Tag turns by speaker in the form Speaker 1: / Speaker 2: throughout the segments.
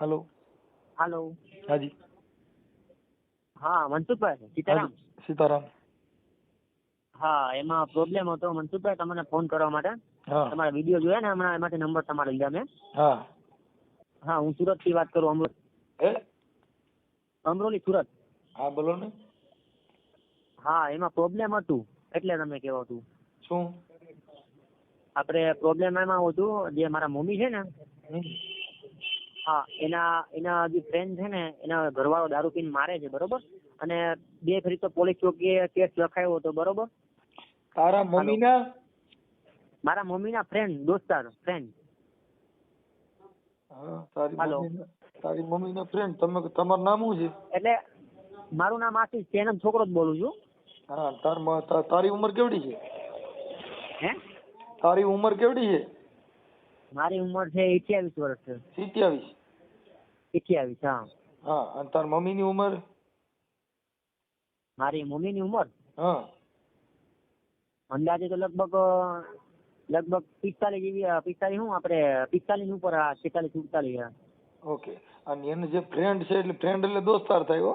Speaker 1: Hello.
Speaker 2: હાલો.
Speaker 1: હાજી.
Speaker 2: હા મનસુખભાઈ સીતારામ.
Speaker 1: સીતારામ.
Speaker 2: હા એમાં પ્રોબ્લેમ હતો. મનસુખભાઈ તમને ફોન કરવા માટે. તમારા વીડિયો જોયા ને? હમણાં એમાંથી નંબર તમારો લીધા મેં.
Speaker 1: હા.
Speaker 2: હા હું સુરતથી વાત કરું
Speaker 1: અમરોલી.
Speaker 2: અમરોલી સુરત.
Speaker 1: હા બોલો ને.
Speaker 2: હા એમાં પ્રોબ્લેમ હતું. એટલે તમે કેવો હતું
Speaker 1: શું?
Speaker 2: આપણે પ્રોબ્લેમ એમાં હતું જે મારા મમ્મી છે ને. હા એના એના જે ફ્રેન્ડ છે ને એના ઘરવાળો દારૂ પીને મારે છે બરોબર? અને બે ફરી તો પોલીસ ચોકીએ કેસ લખાયો હતો બરોબર?
Speaker 1: તારા મમ્મીના?
Speaker 2: મારા મમ્મીના ફ્રેન્ડ દોસ્તાર ફ્રેન્ડ હેલો.
Speaker 1: તારી. મમ્મીના ફ્રેન્ડ તમે તમારું નામ શું છે?
Speaker 2: એટલે મારું નામ આશીષ છે એનો છોકરો જ બોલું છું.
Speaker 1: હા તાર તારી ઉંમર કેવડી છે?
Speaker 2: હે?
Speaker 1: તારી ઉંમર કેવડી છે?
Speaker 2: મારી ઉંમર છે અઠ્યાવીસ વર્ષ છે.
Speaker 1: સિત્યાવીસ.
Speaker 2: અઠ્યાવીસ હા.
Speaker 1: હા અને તાર મમ્મીની ઉંમર?
Speaker 2: મારી મમ્મીની ઉંમર?
Speaker 1: હા.
Speaker 2: અંદાજે તો લગભગ લગભગ પિસ્તાલીસ જેવી પિસ્તાલીસ શું આપણે પિસ્તાલીસ ઉપર છેતાલીસ સુડતાલીસ
Speaker 1: ઓકે. અને એને જે ફ્રેન્ડ છે એટલે ફ્રેન્ડ એટલે દોસ્તાર થાય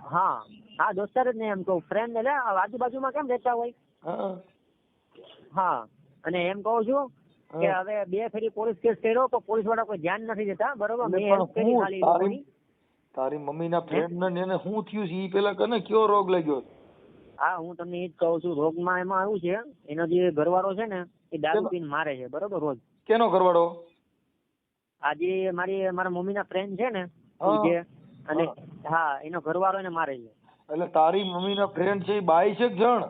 Speaker 1: હા?
Speaker 2: હા. દોસ્તાર જ ને એમ કહું. ફ્રેન્ડ એટલે આજુબાજુમાં કેમ રહેતા હોય?
Speaker 1: હા.
Speaker 2: હા. અને એમ કહું છું કે હવે બે ફેરી પોલીસ કેસ કર્યો તો પોલીસવાળા કોઈ ધ્યાન નથી દેતા બરોબર? મેં કરી ખાલી
Speaker 1: તારી મમ્મી ના ફ્રેન્ડ ને એને શું થયું છે? એ પેલા કને કયો રોગ લાગ્યો?
Speaker 2: હા હું તમને એ જ કહું છું રોગમાં એમાં આવ્યું છે એનો જે ઘરવાળો છે ને એ દારૂ પીને મારે છે બરોબર રોજ.
Speaker 1: કેનો ઘરવાળો?
Speaker 2: આજે મારી મારા મમ્મી ના ફ્રેન્ડ છે ને જે અને હા. એનો ઘરવાળો એને મારે છે.
Speaker 1: એટલે તારી મમ્મી ના ફ્રેન્ડ છે એ બાઈ છે જણ?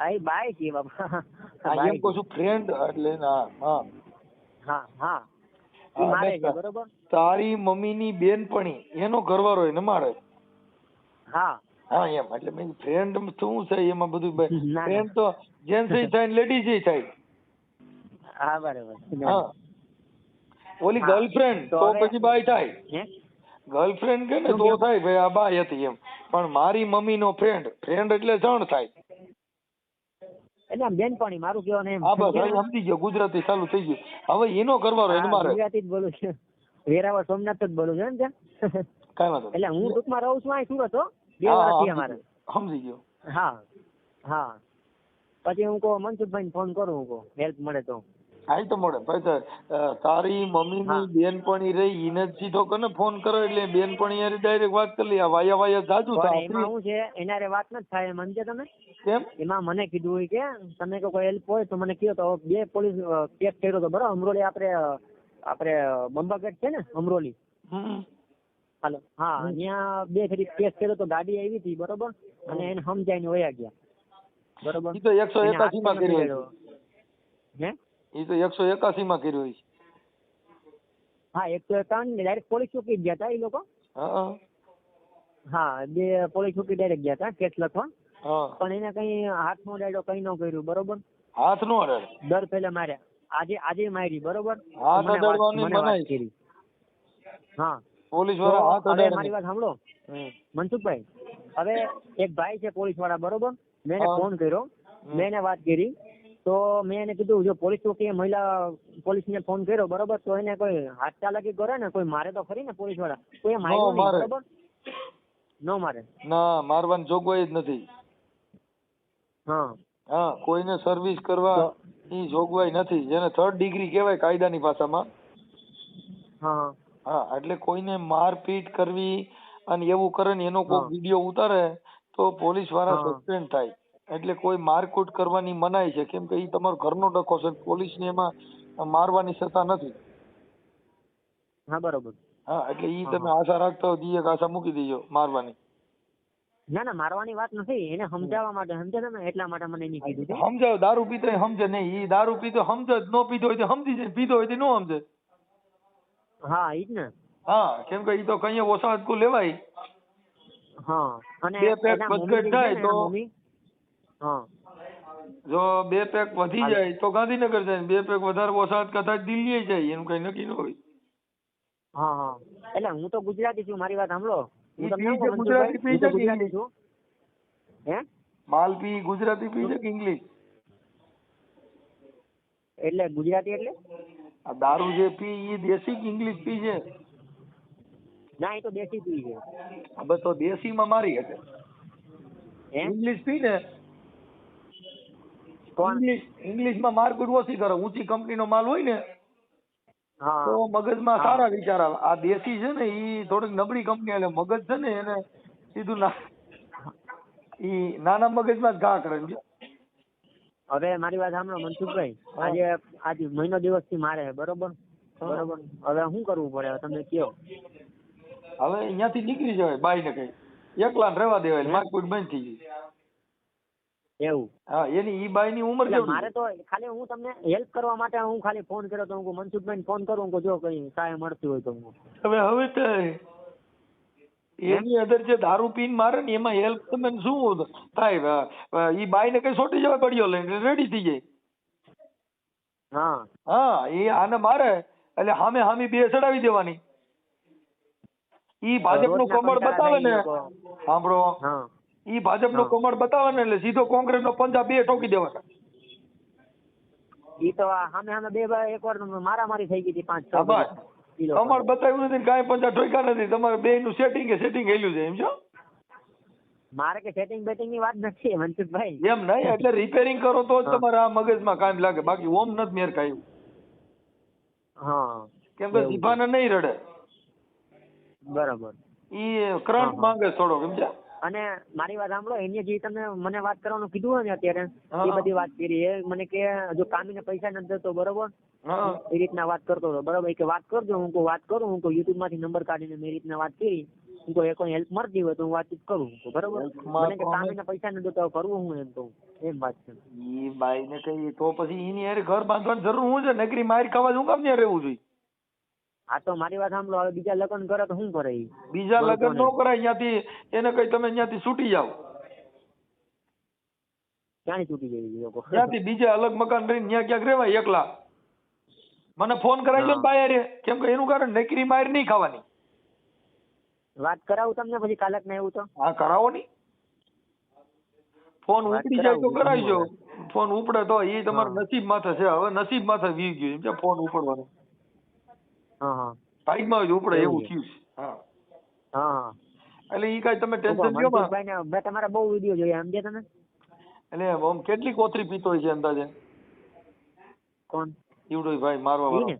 Speaker 2: ઈ બાય છે બાપા.
Speaker 1: એમ કહું છું. ફ્રેન્ડ એટલે હા. હા
Speaker 2: હા. મારે છે બરોબર?
Speaker 1: તારી મમ્મીની બેનપણી એનો ઘરવાળો એને મારે?
Speaker 2: હા.
Speaker 1: હા એમ એટલે મેં ફ્રેન્ડ શું છે એમાં બધું. ફ્રેન્ડ તો જેન્ટ્સ થાય લેડીઝ થાય.
Speaker 2: હા બરાબર.
Speaker 1: હા. ઓલી ગર્લફ્રેન્ડ
Speaker 2: તો
Speaker 1: પછી બાય થાય. ગર્લફ્રેન્ડ કે ને તો થાય ભાઈ આ બાય હતી એમ. પણ મારી મમ્મીનો ફ્રેન્ડ ફ્રેન્ડ એટલે જણ થાય.
Speaker 2: એટલે આમ બેનપણી મારું કહેવાનું એમ.
Speaker 1: હા? સમજી ગયો ગુજરાતી ચાલુ થઈ ગયું. હવે એનો કરવાનો એને મારે?
Speaker 2: ગુજરાતી જ બોલું છું. વેરાવળ સોમનાથ જ બોલું છું ને ત્યાં
Speaker 1: કાંઈ વાંધો
Speaker 2: એટલે હું ટૂંકમાં રહું છું અહીં સુરત હો. બે વર્ષથી અમારે.
Speaker 1: સમજી ગયો.
Speaker 2: હા હા. પછી હું કહું મનસુખભાઈ ફોન કરું હું કહું. હેલ્પ મળે તો.
Speaker 1: હા તો મળે. અ, તારી મમ્મીની. બેનપણી રહી એને જ સીધો કને ફોન કરો એટલે બેનપણી યાર ડાયરેક્ટ વાત કરી લે. વાયા વાયા જાજુ થાય
Speaker 2: એમાં શું છે એના રે વાત નથી થાય એમ સમજ્યા તમે?
Speaker 1: કેમ?
Speaker 2: એમાં મને કીધું હોય કે તમે કોઈ હેલ્પ હોય તો મને કહો તો. બે પોલીસ કેસ કર્યો તો બરાબર અમરોલી આપણે આપણે બંબાગઢ છે ને અમરોલી. હાલો. હા. ત્યાં બે ફેરી કેસ કર્યો તો ગાડી આવી હતી બરોબર? અને એને સમજાઈને વયા ગયા. બરોબર?
Speaker 1: તો એકસો એકાસી માં કર્યો
Speaker 2: હે?
Speaker 1: ઈ તો એકસો એકાસી માં કર્યો છે
Speaker 2: હા એકસો એકાવન ડાયરેક્ટ પોલીસ ચોકી ગયા હતા એ લોકો?
Speaker 1: હા.
Speaker 2: હા બે પોલીસ ચોકી ડાયરેક્ટ ગયા હતા કેસ લખવા પણ એને કઈ હાથનો ડાયડો કઈ ન કર્યું બરોબર?
Speaker 1: હાથ નો અડાડે
Speaker 2: દર પહેલા માર્યા. આજે આજે મારી બરોબર?
Speaker 1: હાથ અડાડવાની મનાઈ.
Speaker 2: કરી. હા.
Speaker 1: પોલીસવાળા હાથ અડાડે
Speaker 2: મારી વાત સાંભળો. મનસુખભાઈ હવે એક ભાઈ છે પોલીસવાળા બરોબર? મેં ફોન કર્યો. મેં એને વાત કરી. તો મેં એને કીધું જો પોલીસ ચોકીએ મહિલા પોલીસને ફોન કર્યો બરોબર? તો એને કોઈ હાથ ચાલાકી કરે ને કોઈ મારે તો ખરી ને પોલીસવાળા કોઈ માર્યો નહીં બરોબર? નો મારે.
Speaker 1: ના મારવાની જોગવાઈ જ નથી.
Speaker 2: હા.
Speaker 1: હા કોઈને સર્વિસ કરવા ની જોગવાઈ નથી. જેને થર્ડ ડિગ્રી કહેવાય કાયદાની ભાષામાં.
Speaker 2: હા.
Speaker 1: હા એટલે કોઈને મારપીટ કરવી અને એવું કરે ને એનો કોઈ વીડિયો ઉતારે તો
Speaker 2: પોલીસવાળા
Speaker 1: સસ્પેન્ડ થાય. એટલે કોઈ મારકૂટ કરવાની મનાઈ છે. કેમ કે એ તમારો ઘરનો ડખો છે. પોલીસને એમાં મારવાની સત્તા નથી.
Speaker 2: હા બરોબર.
Speaker 1: હા એટલે
Speaker 2: એ
Speaker 1: તમે આશા રાખતા હોય એક આશા મૂકી દેજો મારવાની.
Speaker 2: ના ના મારવાની વાત નથી. એને સમજાવવા માટે સમજે તમે એટલા માટે મને એની કીધું.
Speaker 1: સમજાવ દારૂ પીતો સમજે નહીં. ઈ દારૂ પીતો સમજે જ, નો પીતો હોય તો સમજી જાય. પીતો હોય તો નો સમજે.
Speaker 2: હા ઈ જ ને.
Speaker 1: હા કેમ કે ઈ તો કઈ ઓછા હદકું લેવાય.
Speaker 2: હા અને
Speaker 1: બે
Speaker 2: જે છે
Speaker 1: થાય તો-
Speaker 2: હા.
Speaker 1: જો બે પેક વધી જાય તો ગાંધીનગર જાય બે પેક વધારે ઓછા કદાચ દિલ્હી જાય એનું કઈ નક્કી ન હોય.
Speaker 2: હા હા. એટલે હું તો ગુજરાતી છું મારી વાત સાંભળો. હું તમને
Speaker 1: ગુજરાતી પી છે
Speaker 2: ગુજરાતી છું. હે?
Speaker 1: માલ પી ગુજરાતી પી છે કે ઇંગ્લિશ?
Speaker 2: એટલે ગુજરાતી એટલે?
Speaker 1: આ દારૂ જે પી એ દેશી કે ઇંગ્લિશ પી છે?
Speaker 2: ના એ તો દેશી પી છે.
Speaker 1: આ બસ તો દેશીમાં મારી હશે ઇંગ્લિશ પી ને ઇંગ્લિશમાં માર્કેટ ઓછી કરે. ઊંચી કંપનીનો માલ હોય ને તો મગજમાં સારા વિચાર આવે. આ દેશી છે ને ઈ થોડીક નબળી કંપની એટલે મગજ છે ને એને સીધું ના ઈ નાના મગજમાં જ ઘા કરે
Speaker 2: હવે મારી વાત સાંભળો મનસુખભાઈ. આજે આજે મહિનો દિવસથી મારે છે, બરોબર? બરોબર? હવે શું કરવું પડે? તમે કયો.
Speaker 1: હવે અહીંયાથી નીકળી જવાય બાઈ ને કઈ. એકલા રહેવા દેવાય માર્કેટ બંધ થઈ ગઈ
Speaker 2: એવું.
Speaker 1: હા એની ઈ બાઈ ની ઉંમર કેવડી
Speaker 2: મારે તો ખાલી હું તમને હેલ્પ કરવા માટે હું ખાલી ફોન કર્યો તો હું મનસુખભાઈ ફોન કરું હું જો કઈ સહાય મળતી હોય તો હું.
Speaker 1: હવે હવે તો એની અંદર જે દારૂ પીન મારે ને એમાં હેલ્પ તમે શું થાય ઈ બાઈ ને કઈ સોટી જવા પડ્યો લઈને રેડી થઈ જાય.
Speaker 2: હા.
Speaker 1: હા એ આને મારે એટલે હામે હામી બે ચડાવી દેવાની. ઈ ભાજપનું
Speaker 2: નું
Speaker 1: કમળ બતાવે ને.
Speaker 2: થાય એ
Speaker 1: ભાજપનું કમળ બતાવે ને એટલે સીધો કોંગ્રેસનો પંજા બે ઠોકી દેવાના.
Speaker 2: ઈ તો સામે સામે બે વાર એક વાર મારામારી થઈ ગઈ હતી પાંચ છ.
Speaker 1: કમળ. બતાવ્યું નથી કાંઈ પંજા ઠોક્યા નથી. તમારે બે નું સેટિંગ સેટિંગ હેલ્યું છે સમજો
Speaker 2: મારે કે સેટિંગ બેટિંગની વાત નથી મનસુખભાઈ.
Speaker 1: એમ નહીં એટલે રિપેરિંગ કરો તો જ. તમારે આ મગજમાં કામ લાગે. બાકી ઓમ નથી મેર કાયું
Speaker 2: હા.
Speaker 1: કેમ કે
Speaker 2: છે.
Speaker 1: જીભાને નહીં રડે.
Speaker 2: બરાબર.
Speaker 1: ઈ કરંટ માંગે થોડો સમજ્યા
Speaker 2: અને મારી વાત સાંભળો એની જે તમે મને વાત કરવાનું કીધું હોય ને અત્યારે એ બધી વાત કરી. એ મને કે જો કામીને પૈસા નથી દેતો બરોબર? એ રીતના વાત કરતો હતો. બરોબર? કે વાત કરજો હું કોઈ વાત કરું હું કોઈ યુટ્યુબમાંથી નંબર કાઢીને મેં રીતના વાત કરી. હું કોઈ કોઈ હેલ્પ મળતી હોય તો હું વાતચીત કરું. બરોબર? મને કે
Speaker 1: તો
Speaker 2: કામીને પૈસા નથી દેતો કરવું હું એમ કહું એમ વાત છે.
Speaker 1: એ ભાઈ ને કઈ તો પછી એની ઘર બાંધવાની જરૂર હું છે? નકરી મારી ખાવા હું કામ ત્યાં રહેવું જોઈએ?
Speaker 2: આ તો મારી વાત સાંભળો હવે બીજા લગ્ન કરે તો શું કરે ઈ?
Speaker 1: બીજા લગ્ન
Speaker 2: નો
Speaker 1: કરાય અહીંયાથી એને કઈ તમે અહીંયાથી છૂટી જાઓ.
Speaker 2: ક્યાંય છૂટી જાય ઈ લોકો?
Speaker 1: ત્યાંથી બીજે અલગ મકાન રહીને ત્યાં ક્યાંક રહેવાય એકલા. મને ફોન કરાવી લો ને
Speaker 2: હા.
Speaker 1: બાય કેમ કે એનું કારણ નેકરી માર નહીં ખાવાની.
Speaker 2: વાત કરાવું તમને પછી કાલક ને એવું તો?
Speaker 1: હા કરાવો ની. ફોન ઉપડી જાય તો
Speaker 2: કરાવું.
Speaker 1: કરાવજો. ફોન ઉપડે તો એ તમારા નસીબ માથે છે. હવે નસીબ માથે વી ગયું એમ છે ફોન ઉપડવાનો.
Speaker 2: હા હા.
Speaker 1: જ ઉપડે
Speaker 2: એવું
Speaker 1: એવું થયું. છે હા.
Speaker 2: હા હા.
Speaker 1: એટલે ઈ કાંઈ તમે ટેન્શન લ્યો માં.
Speaker 2: મેં તમારા બહુ વીડિયો જોયા સમજ્યા તમે?
Speaker 1: એટલે આમ કેટલી કોથરી પીતો છે અંદાજે?
Speaker 2: કોણ?
Speaker 1: ઈવડો ભાઈ મારવા વાળો.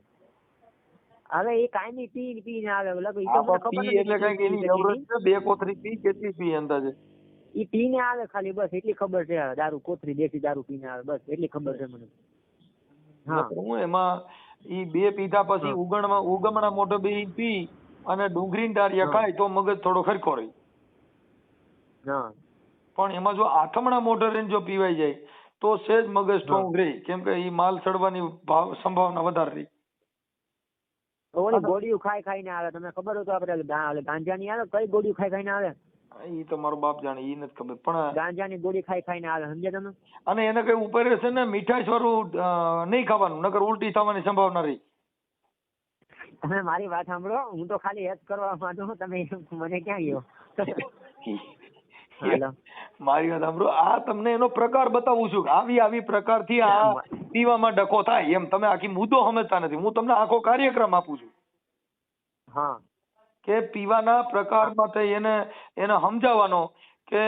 Speaker 2: હવે એ કાયમી પી ને પી ને આવે લગભગ ઈ તો મને ખબર
Speaker 1: નથી એટલે કઈ એની એવરેજ છે બે કોથરી પી કેટલી પી અંદાજે?
Speaker 2: ઈ પી ને આવે ખાલી બસ એટલી ખબર છે દારૂ કોથરી દેશી દારૂ પીને આવે બસ એટલી ખબર છે મને. હા.
Speaker 1: હું એમાં ઈ બે પીધા પછી. ઉગણમાં ઉગમણા મોઢે બે પી અને ડુંગળી ટારિયા
Speaker 2: હા.
Speaker 1: ખાય તો મગજ થોડો ખરખો રહે.
Speaker 2: હા.
Speaker 1: પણ એમાં જો આથમણા મોઢે રહીને જો પીવાઈ જાય તો સેજ મગજ સ્ટ્રોંગ રહે. કેમ કે ઈ માલ ચડવાની ભાવ સંભાવના વધારે રહી.
Speaker 2: તો ઓલી ગોળીઓ ખાઈ ખાઈને આવે. તમને ખબર હોય તો આપણે ગા- ઓલી ગાંજાની આવે? કઈ ગોળીઓ ખાઈ ખાઈને આવે?
Speaker 1: ઈ તો મારો બાપ જાણે ઈ નથી ખબર. પણ
Speaker 2: ગાંજાની ગોળી ખાઈ ખાઈને આવે સમજ્યા તમે?
Speaker 1: અને એને કઈ ઉપર છે ને મીઠાઈ વાળું નહીં ખાવાનું નકર ઉલટી થવાની સંભાવના રહી.
Speaker 2: તમે મારી વાત સાંભળો હું તો ખાલી હેલ્પ કરવા માંગુ છું તમે મને ક્યાં ગયો? હાલો.
Speaker 1: મારી વાત સાંભળો આ તમને એનો પ્રકાર બતાવું છું. આવી આવી પ્રકારથી આ પીવામાં ડકો થાય એમ. તમે આખી મુદ્દો સમજતા નથી. હું તમને આખો કાર્યક્રમ આપું છું.
Speaker 2: હા.
Speaker 1: કે પીવાના પ્રકારમાં થઈ એને એને સમજાવવાનો કે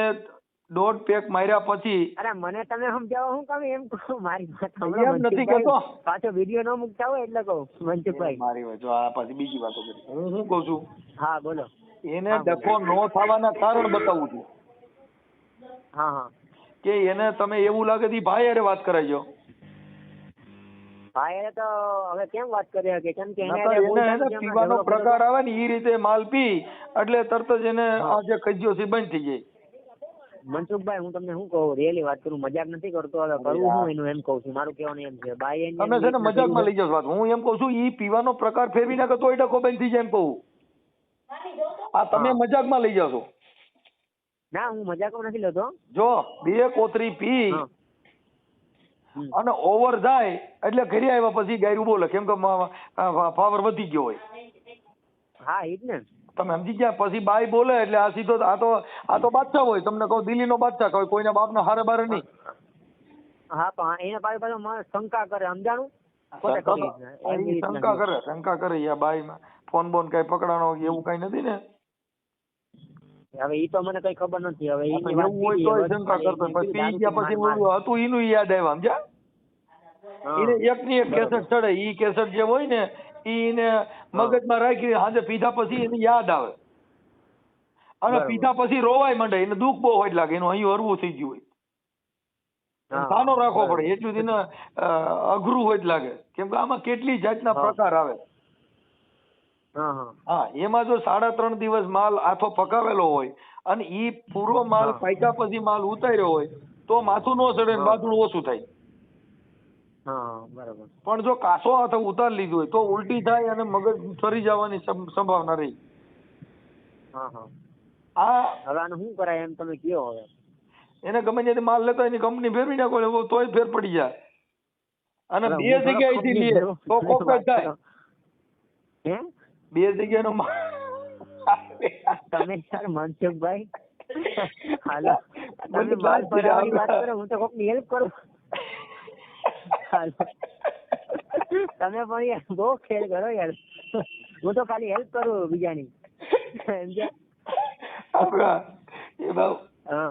Speaker 1: દોઢ પેક માર્યા પછી
Speaker 2: અરે મને તમે સમજાવો હું કામ એમ કહું? મારી
Speaker 1: એમ નથી કહેતો.
Speaker 2: પાછો વીડિયો ન મૂકતા હોય એટલે કહું મનસુખભાઈ.
Speaker 1: મારી વાત આ પાછી બીજી વાતો કરી. હું શું કહું છું?
Speaker 2: હા બોલો.
Speaker 1: એને. ડખો ન થવાના કારણ બતાવું છું.
Speaker 2: હા હા.
Speaker 1: કે એને તમે એવું લાગે થી ભાઈ અરે વાત કરાવજો
Speaker 2: હા એ તો હવે કેમ વાત કરી શકે? કેમ કે એને એમ
Speaker 1: પીવાનો પ્રકાર આવે ને એ રીતે માલ પી એટલે તરત જ એને. આ જે કજ્યો છે બંધ થઈ જાય.
Speaker 2: મનસુખભાઈ હું તમને શું કહું? રિયલી વાત કરું મજાક નથી કરતો. હવે કરવું હું એનું એમ કહું છું. મારું કહેવાનું એમ છે. બાઈ એની
Speaker 1: તમે છે ને મજાકમાં લઈ જાવ વાત. હું એમ કહું છું ઈ પીવાનો પ્રકાર ફેરવી નાખે તોય ડખો બંધ થઈ જાય એમ કહું. આ તમે. મજાકમાં લઈ જાવ છો
Speaker 2: ના હું મજાકમાં નથી લેતો.
Speaker 1: જો બે કોતરી પી. અને ઓવર જાય એટલે ઘરે આવ્યા પછી ગાયરું બોલે કેમ કે પાવર વધી ગયો હોય.
Speaker 2: હા જ ને.
Speaker 1: તમે સમજી ગયા? પછી બાઈ બોલે એટલે આ સીધો આ તો આ તો બાદશાહ હોય. તમને કહું દિલ્હીનો બાદશાહ કહો કોઈના બાપનો હારે બારે નહીં.
Speaker 2: હા પણ એના પાસે પાછું શંકા કરે સમજાણું?
Speaker 1: શંકા તો- કરે શંકા કરે યા બાઈ ફોન બોન કઈ પકડાણો એવું કઈ નથી ને?
Speaker 2: હવે ઈ તો મને કઈ ખબર નથી. હવે
Speaker 1: એવું હોય તોય શંકા કરતો પછી ગયા પછી ઓલું હતું ઈનું યાદ આવ્યા સમજ્યા એને એક ની એક કેસેટ ચડે ઈ કેસેટ જે હોય ને એને મગજમાં રાખી સાંજે પીધા પછી એને યાદ આવે. અને પીધા પછી રોવાય માંડે એને દુઃખ બહુ હોય લાગે એનું અહીં હરવું થઈ ગયું હોય. સાનો રાખવો પડે એટલું એને અઘરું હોય જ લાગે. કેમ કે આમાં કેટલી જાતના પ્રકાર આવે.
Speaker 2: હા
Speaker 1: એમાં જો સાડા ત્રણ દિવસ માલ આથો પકાવેલો હોય અને ઈ પૂરો માલ. પાક્યા પછી માલ ઉતાર્યો હોય તો માથું નો સડે ને. ઓછું થાય.
Speaker 2: હા
Speaker 1: પણ જો કાસો હાથે ઉતારી લીધું હોય તો ઉલટી થાય અને મગજ ફરી જવાની સંભાવના રહી.
Speaker 2: હા હા.
Speaker 1: આ
Speaker 2: હવે આનું શું કરાય એમ તમે કયો હવે?
Speaker 1: એને ગમે ત્યાંથી માલ લેતા એની કંપની ફેરવી નાખો તોય ફેર પડી જાય. અને બે જગ્યાએથી લે તો કોક થાય.
Speaker 2: હે?
Speaker 1: બે જગ્યાનો
Speaker 2: તમે સર મનસુખભાઈ હાલો. તમે
Speaker 1: છે
Speaker 2: ભરાવાની વાત કરો હું તો કોકની હેલ્પ કરું. તમે પણ યાર બહુ ખેલ કરો યાર. હું તો ખાલી હેલ્પ કરું બીજાની.
Speaker 1: એ બાવ
Speaker 2: હા.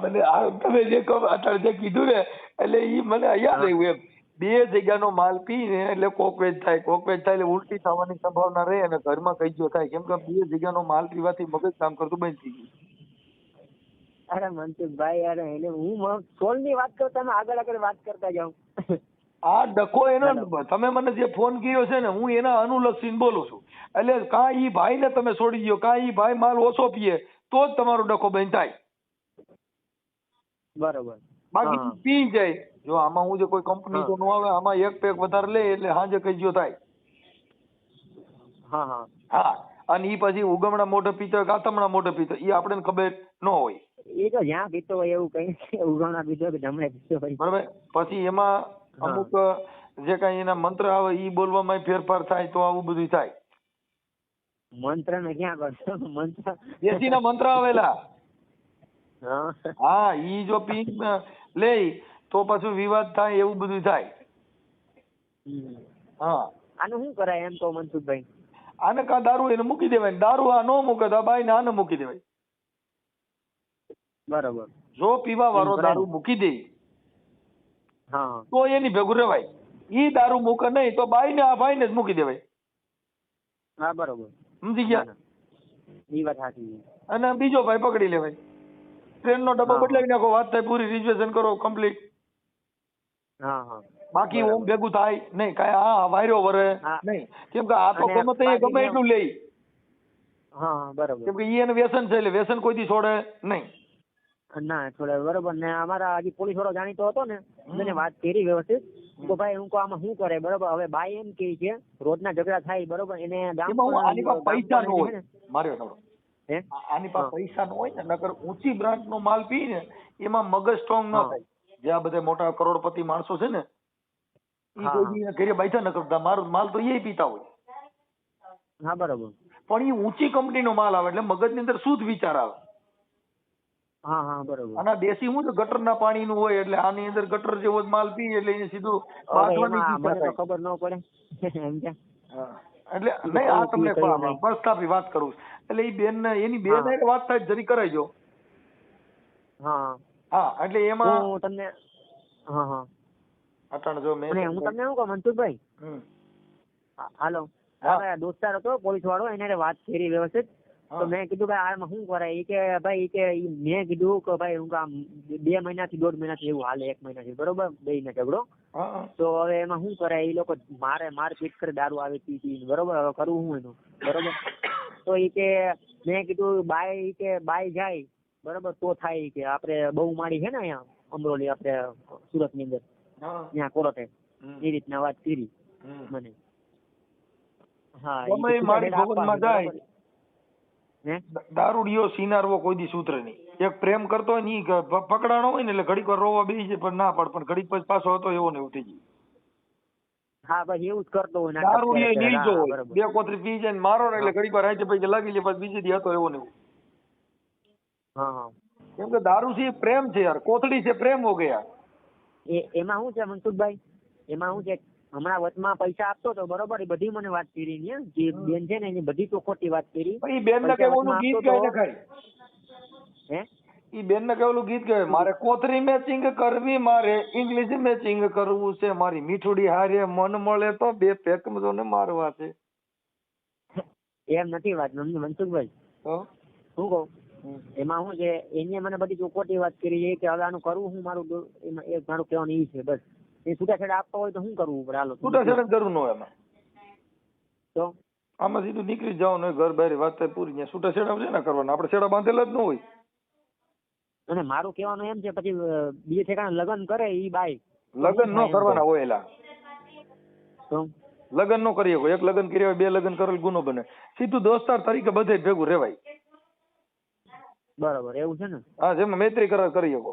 Speaker 1: મને આ તમે જે કહો અત્યારે જે કીધું ને એટલે એ મને યાદ
Speaker 2: હા.
Speaker 1: આવ્યું એમ. બે જગ્યાનો માલ પીને એટલે કોકવેજ થાય કોકવેજ થાય એટલે ઉલટી થવાની સંભાવના રહે અને ઘરમાં કઈજો થાય. કેમ કે બે જગ્યાનો માલ પીવાથી મગજ કામ કરતું બંધ થઈ ગયું.
Speaker 2: અરે મનસુખભાઈ અરે એને હું સોલની વાત કરું તમે આગળ આગળ વાત કરતા જાઓ.
Speaker 1: આ ડકો એનો તમે મને જે ફોન કર્યો છે ને હું એના અનુલક્ષીને બોલું છું. એટલે કાં ઈ ભાઈને તમે છોડી દો કાં ઈ ભાઈ માલ ઓછો પીએ તો જ તમારો ડકો બંધ થાય.
Speaker 2: બરોબર.
Speaker 1: બાકી પી જાય. જો આમાં હું જે કોઈ કંપની તો ન આવે આમાં એક પેક વધારે લે એટલે સાંજે કઈજો થાય.
Speaker 2: હા હા.
Speaker 1: હા અને ઈ પછી ઉગમણા મોઢે પીતો હોય કે આતમણા મોઢે પીતો ઈ આપણને ખબર ન હોય.
Speaker 2: એ તો જ્યાં પીતો હોય એવું કઈ ઉગમણા પીતો કે જમણે પીતો હોય.
Speaker 1: બરાબર? પછી એમાં અમુક જે કઈ એના મંત્ર આવે ઈ બોલવામાં ફેરફાર થાય તો આવું બધું થાય.
Speaker 2: મંત્ર ને ક્યાં કરશો? મંત્ર.
Speaker 1: દેશીના મંત્ર આવેલા.
Speaker 2: હા.
Speaker 1: હા ઈ જો પી લે તો પાછું વિવાદ થાય એવું બધું થાય.
Speaker 2: હમ.
Speaker 1: હા.
Speaker 2: આનું શું કરાય એમ તો મનસુખભાઈ?
Speaker 1: આને કા દારૂ એને મૂકી દેવાય? દારૂ આ નો મૂકે તો આ બાઈને આને મૂકી દેવાય.
Speaker 2: બરાબર.
Speaker 1: જો પીવા વાળો દારૂ મૂકી દે
Speaker 2: હા.
Speaker 1: તો એની ભેગું રેવાય ઈ દારૂ મૂકે નહીં તો બાઈ ને આ ભાઈ ને જ મૂકી દેવાય.
Speaker 2: હા બરોબર.
Speaker 1: સમજી ગયા?
Speaker 2: ના. ઈ વાત સાચી
Speaker 1: અને બીજો ભાઈ પકડી લેવાય. ટ્રેનનો ડબ્બો
Speaker 2: હા.
Speaker 1: બદલાવી નાખો વાત થાય પૂરી રિઝર્વેશન કરો કમ્પ્લીટ બાકી. ઓમ ભેગું થાય નહીં કાંઈ આ વાયરો વરે નહીં. કેમ કે આ તો ગમે તે ગમે એટલું લે.
Speaker 2: હા બરાબર.
Speaker 1: કેમ કે ઈ એને વ્યસન છે એટલે વ્યસન કોઈથી છોડે? નહીં.
Speaker 2: ના છોડે બરોબર. ને અમારા હજી પોલીસ વાળો જાણીતો હતો ને મને વાત કરી વ્યવસ્થિત. તો ભાઈ હું આમાં શું કરે? બરોબર. હવે ભાઈ એમ કે છે રોજના ઝઘડા થાય બરોબર. એને
Speaker 1: આની પાસે પૈસા ન હોય. મારે
Speaker 2: હે?
Speaker 1: આની પાસે પૈસા ન હોય ને નકર ઊંચી બ્રાન્ડ નો માલ પી ને એમાં મગજ સ્ટ્રોંગ ન થાય. જે આ બધા મોટા કરોડપતિ માણસો છે ને કોઈ ઘરે બેઠા ન કરતા. મારો માલ તો એ પીતા હોય.
Speaker 2: હા બરાબર.
Speaker 1: પણ એ ઊંચી કંપનીનો માલ આવે એટલે મગજની અંદર શુદ્ધ વિચાર આવે?
Speaker 2: હા હા બરાબર.
Speaker 1: અને દેશી હું ગટરના પાણીનું હોય એટલે આની અંદર ગટર જેવો જ માલ પી એટલે એને સીધું.
Speaker 2: ખબર ન પડે.
Speaker 1: એટલે નહીં આ તમને. પ્રસ્થાપી વાત કરું એટલે એ બેન એની બેન. વાત થાય જરી કરાઈજો
Speaker 2: હા.
Speaker 1: હા એટલે એમાં
Speaker 2: હું તમને હા હા.
Speaker 1: અટણ જો મેં
Speaker 2: હું તમને શું કહું મનસુખભાઈ? હા, હાલો. મારા દોસ્તાર હતો પોલીસ વાળો એને વાત કરી વ્યવસ્થિત. તો મેં કીધું કે આમાં શું કરાય કે ભાઈ કે મેં કીધું કે ભાઈ હું કામ બે મહિનાથી દોઢ મહિનાથી એવું હાલે એક મહિનાથી બરોબર? બે ને ઝઘડો. તો હવે એમાં શું કરાય એ લોકો મારે મારપીટ કરે દારૂ આવે પી પી બરોબર? હવે કરવું હું એનું? બરોબર? તો એ કે મેં કીધું બાય ઈ કે બાય જાય. બરોબર? તો થાય કે આપણે બહુ માળી છે ને અહીંયા અમરોલી આપણે સુરતની અંદર. ત્યાં કોરોટે એ રીતના વાત કરી. મને. હા
Speaker 1: જાય. દારૂડિયો સિનારવો કોઈ દી સૂત્ર નહીં. એક પ્રેમ કરતો હોય નહીં પકડાણો હોય ને એટલે ઘડીક વાર રોવા બેસી જાય પણ ના પડ પણ ઘડીક પછી પાછો હતો એવો ને એવું થઈ જાય.
Speaker 2: હા બસ એવું જ કરતો હોય
Speaker 1: દારૂડિયો
Speaker 2: છે.
Speaker 1: હોય બે કોથળી પી જાય મારો ને એટલે ઘડીક વાર હાથે પછી લાગી લે પછી બીજી દી હતો એવો ને એવું.
Speaker 2: હા
Speaker 1: કેમ કે દારૂ છે પ્રેમ છે યાર. કોથળી છે પ્રેમ હો ગયા.
Speaker 2: એ એમાં શું છે મનસુખભાઈ? એમાં શું છે? હમણાં વચમાં પૈસા આપતો હતો બરોબર એ બધી મને વાત કરી ને જે બેન છે ને એની બધી તો ખોટી વાત કરી.
Speaker 1: એ બેન ને કેવું ગીત
Speaker 2: આપતો
Speaker 1: ગાય
Speaker 2: તો.
Speaker 1: ને ખાય?
Speaker 2: હે?
Speaker 1: એ બેન ને કેવું ગીત ગાય? મારે કોથરી મેચિંગ કરવી મારે ઇંગ્લિશ મેચિંગ કરવું છે. મારી મીઠુડી હારે મન મળે તો બે પેક ને મારવા છે.
Speaker 2: એમ નથી વાત મન- મનસુખભાઈ. શું કહું. એમાં હું છે એને મને બધી ચોખોટી વાત કરી છે કે હવે આનું કરવું હું મારું એમાં એ મારું કહેવાનું એ છે બસ. એ છૂટાછેડા આપવા હોય તો શું કરવું પડે? હાલો
Speaker 1: છૂટાછેડા જરૂર ન હોય એમાં
Speaker 2: તો?
Speaker 1: આમાં સીધું નીકળી જવાનું હોય ઘર બહાર વાત થાય પૂરી ત્યાં છૂટાછેડા છે ને કરવાના? આપણે છેડા બાંધેલા જ ન હોય.
Speaker 2: અને મારું કહેવાનું એમ છે પછી બીજે ઠેકાણે લગ્ન કરે ઈ બાઈ.
Speaker 1: લગ્ન ન કરવાના હોય એલા.
Speaker 2: તો?
Speaker 1: લગ્ન ન કરીએ કોઈ. એક લગ્ન કર્યા હોય બે લગ્ન કરેલ ગુનો બને. સીધું દોસ્તાર તરીકે બધે ભેગું રેવાય.
Speaker 2: બરોબર એવું છે ને?
Speaker 1: હા જેમાં મૈત્રી કરાર કરી શકો.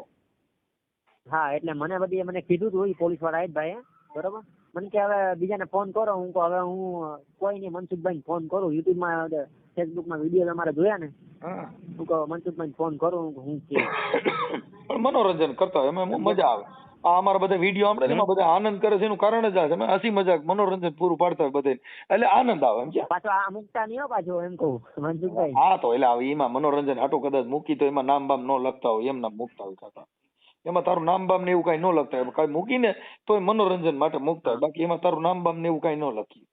Speaker 2: હા એટલે મને બધી મને કીધું હતું પોલીસવાળા જ ભાઈ બરોબર? મને કે હવે બીજાને ફોન કરો હું હવે હું કોઈ નહીં મનસુખભાઈ ફોન કરું. યુટ્યુબમાં ફેસબુકમાં વીડિયો તમારે જોયા ને.
Speaker 1: હા.
Speaker 2: હું કહું મનસુખભાઈ ફોન કરું હું કે.
Speaker 1: મનોરંજન કરતા હોય એમાં મજા આવે. આ અમારા બધા વીડિયો આપણે એમાં બધા આનંદ કરે છે એનું કારણ જ આ છે. હસી મજાક મનોરંજન પૂરું પાડતા હોય બધે એટલે આનંદ આવે એમ છે.
Speaker 2: પાછો આ મુકતા નહીં પાછો એમ કહું મનસુખભાઈ.
Speaker 1: હા તો એટલે એમાં મનોરંજન આટો કદાચ મૂકી તો એમાં નામ બામ ન લખતા હોય એમ નામ મૂકતા હોય કાકા. એમાં તારું નામ બામ ને એવું કઈ ન લખતા હોય. કઈ મૂકીને તો મનોરંજન માટે મૂકતા હોય. બાકી એમાં તારું નામ બામ ને એવું કઈ ન લખી.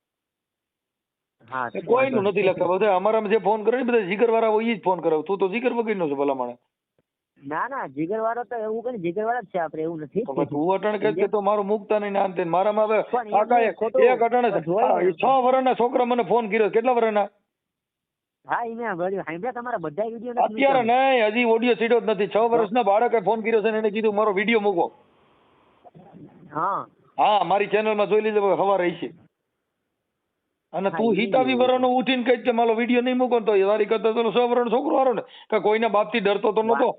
Speaker 2: હા
Speaker 1: કોઈનું નથી લખતા. બધા અમારામાં જે ફોન કરે ને બધા જીગર વાળા હોય એ જ ફોન કરે તું તો જીગર વગરનો છે ભલા માણે
Speaker 2: ના ના જીગર વાળો તો એવું કઈ જીગર વાળા જ છે આપડે એવું નથી
Speaker 1: તું અટણ છે કે તો મારું મુકતા નહીં ને આમ તેમ. મારામાં હવે કાકા એક અટણ છે. છ વર્ષના છોકરા મને ફોન કર્યો. કેટલા વર્ષના
Speaker 2: હા એ મેં સાંભળ્યા તમારા બધા વીડિયો
Speaker 1: અત્યારે નહીં હજી ઓડિયો સીડો જ નથી. છ વર્ષના બાળકે ફોન કર્યો છે ને એને કીધું મારો વીડિયો મૂકો.
Speaker 2: હા.
Speaker 1: હા મારી ચેનલમાં જોઈ લીધો હવા રહી છે. અને તું હિતાવી. વરનો ઉઠીને કહી કે મારો વીડિયો નહીં મૂકો ને તો એ તારી કરતા તો સો વર્ષનો છોકરો હારો ને. કે કોઈના બાપથી ડરતો તો નતો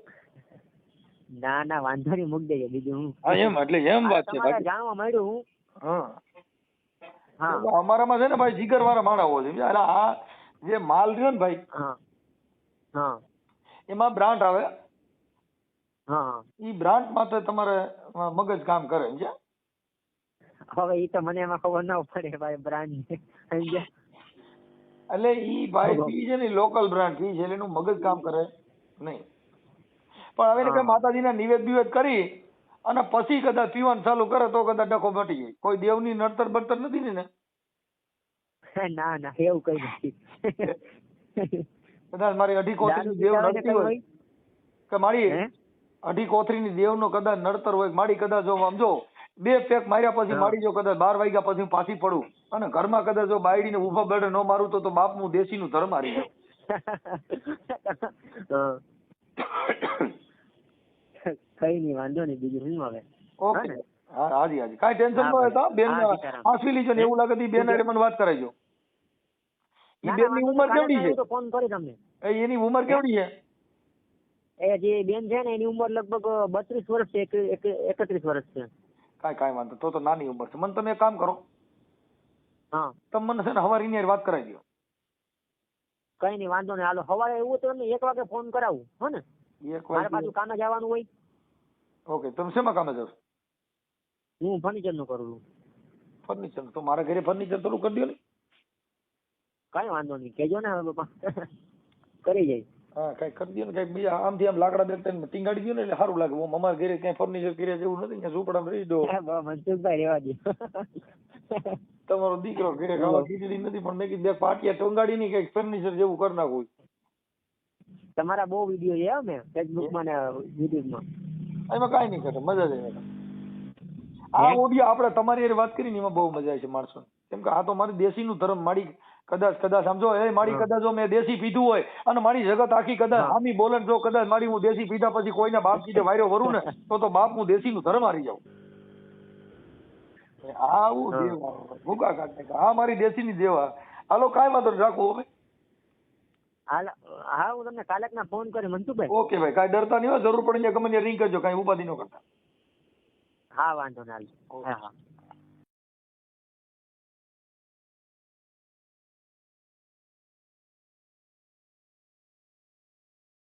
Speaker 2: ના ના વાંધો નહીં મૂકી દેજો. બીજું હું
Speaker 1: હા એમ એટલે એમ વાત છે. બાકી
Speaker 2: જાણવા માંડ્યું હું.
Speaker 1: હા.
Speaker 2: હા.
Speaker 1: અમારામાં છે ને ભાઈ જીગર વાળા માણા છે એટલે આ જે માલ રહ્યો ને ભાઈ
Speaker 2: હા. હા.
Speaker 1: એમાં બ્રાન્ડ આવે.
Speaker 2: હા.
Speaker 1: ઈ બ્રાન્ડ માત્ર તમારે મગજ કામ કરે છે
Speaker 2: હવે ઈ તો મને એમાં ખબર ના પડે ભાઈ બ્રાન્ડ
Speaker 1: એટલે ઈ ભાઈ. પી છે ને લોકલ બ્રાન્ડ પી છે એટલે એનું મગજ કામ કરે નહીં. પણ હવે કઈ માતાજીને નિવેદ બિવેદ કરી અને પછી કદાચ પીવાનું ચાલુ કરે તો કદાચ ડખો મટી જાય કોઈ દેવની નડતર બળતર નથી ને
Speaker 2: ના ના એવું કઈ નથી
Speaker 1: કદાચ મારી અઢી કોથળી દેવ
Speaker 2: હોય
Speaker 1: નડતી હોય? કે મારી
Speaker 2: હે?
Speaker 1: અઢી કોથરીની દેવનો કદાચ નડતર હોય મારી કદાચ જો આમ જો બે પેક માર્યા પછી
Speaker 2: હા.
Speaker 1: મારી જો કદાચ બાર વાગ્યા પછી હું પાછી પડું અને ઘરમાં કદાચ જો બાયડીને ઊભા બેડે ન મારું તો તો બાપનું દેશીનું ધર્મ હારી જાઉં
Speaker 2: હા. કઈ નહીં વાંધો નહીં બીજું શું આવે
Speaker 1: ઓકે હાજી હાજી. કાંઈ ટેન્શન ન
Speaker 2: હા,
Speaker 1: હોય તો
Speaker 2: ભલે.
Speaker 1: બેન હાંસવી લીજો ને એવું લાગે તો બેન હારે મને વાત કરાવજો. ઈ બેનની ઉંમર કેવડી છે?
Speaker 2: ફોન કરી તમને.
Speaker 1: એ એની ઉંમર કેવડી છે?
Speaker 2: એ જે બેન છે ને એની ઉંમર લગભગ બત્રીસ વર્ષ છે એક- એક- એકત્રીસ વર્ષ છે.
Speaker 1: કાંઈ કાંઈ વાંધો તો તો નાની ઉંમર છે. મને તમે એક કામ કરો.
Speaker 2: હા.
Speaker 1: તમે મને છે ને હવારી ની વાત કરાવી દો
Speaker 2: કઈ નહીં વાંધો નહીં હાલો સવારે એવું તો એક વાગે ફોન કરાવું હો ને? મારે પાછું કામે જવાનું હોય.
Speaker 1: ઓકે તમે શેમાં કામે જાવ?
Speaker 2: હું ફર્નિચરનું કરું છું.
Speaker 1: ફર્નિચર તો મારા ઘરે ફર્નિચર થોડું કરી દો ને.
Speaker 2: કઈ વાંધો નહીં. કેજો ને હવે પપ્પા. કરી જાય.
Speaker 1: હા કઈ કરી દો ને કઈ બીજા. આમથી આમ લાકડા બે ત્રણ ટીંગાડી દો ને એટલે સારું લાગે. હું અમારા ઘરે ક્યાંય ફર્નિચર કર્યા જેવું નથી ત્યાં ઝૂંપડામાં રહી દો.
Speaker 2: મનસુખભાઈ રેવા દો.
Speaker 1: તમારો દીકરો ઘરે ખાવા નથી પણ મેં કીધું બે પાટિયા ટોંગાડી ની કંઈક ફર્નિચર જેવું કરી નાખું.
Speaker 2: તમારા બહુ વીડિયો છે હો મેં ફેસબુકમાં ને યુટ્યુબમાં
Speaker 1: એમાં કાંઈ નહીં કરે મજા જ આવે. આ ઓડિયો આપણે તમારી હારે વાત કરીને એમાં બહુ મજા આવે છે માણસો કેમ કે આ તો મારી દેશીનું ધર્મ મારી કદાચ કદાચ સમજો એ મારી કદાચ જો મેં દેશી પીધું હોય અને મારી જગત આખી કદાચ. આમી બોલે જો કદાચ મારી હું દેશી પીધા પછી કોઈના બાપ કીધે વાયરો વરું ને તો તો બાપ હું દેશીનું ધર્મ હારી જાઉં. આવું. દેવા ભૂકા કાઢને આ મારી દેશીની દેવા. હાલો કાંઈ વાંધો રાખો હવે.
Speaker 2: હા હું તમને કાલક ના ફોન કરી મનસુખભાઈ
Speaker 1: ઓકે ભાઈ કાંઈ ડરતા નહીં હોય જરૂર પડી જાય ગમે રિંગ કરજો કાંઈ ઉપાધિ ન કરતા.
Speaker 2: હા વાંધો ના હા હા.